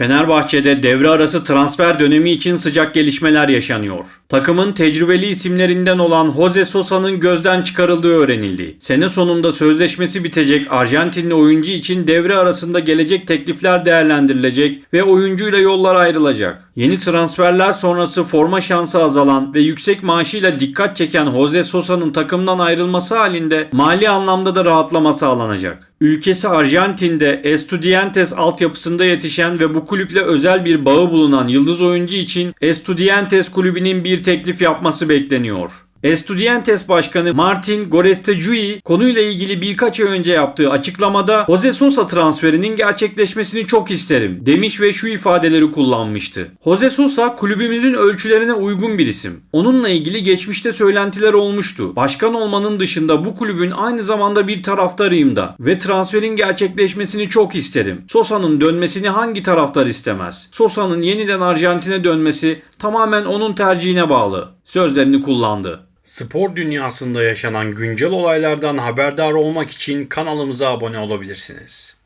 Fenerbahçe'de devre arası transfer dönemi için sıcak gelişmeler yaşanıyor. Takımın tecrübeli isimlerinden olan Jose Sosa'nın gözden çıkarıldığı öğrenildi. Sene sonunda sözleşmesi bitecek Arjantinli oyuncu için devre arasında gelecek teklifler değerlendirilecek ve oyuncuyla yollar ayrılacak. Yeni transferler sonrası forma şansı azalan ve yüksek maaşıyla dikkat çeken Jose Sosa'nın takımdan ayrılması halinde mali anlamda da rahatlama sağlanacak. Ülkesi Arjantin'de Estudiantes altyapısında yetişen ve bu kulüple özel bir bağı bulunan yıldız oyuncu için Estudiantes kulübünün bir teklif yapması bekleniyor. Estudiantes Başkanı Martin Gorestecui konuyla ilgili birkaç ay önce yaptığı açıklamada Jose Sosa transferinin gerçekleşmesini çok isterim demiş ve şu ifadeleri kullanmıştı. Jose Sosa kulübümüzün ölçülerine uygun bir isim. Onunla ilgili geçmişte söylentiler olmuştu. Başkan olmanın dışında bu kulübün aynı zamanda bir taraftarıyım da ve transferin gerçekleşmesini çok isterim. Sosa'nın dönmesini hangi taraftar istemez? Sosa'nın yeniden Arjantin'e dönmesi tamamen onun tercihine bağlı. Sözlerini kullandı. Spor dünyasında yaşanan güncel olaylardan haberdar olmak için kanalımıza abone olabilirsiniz.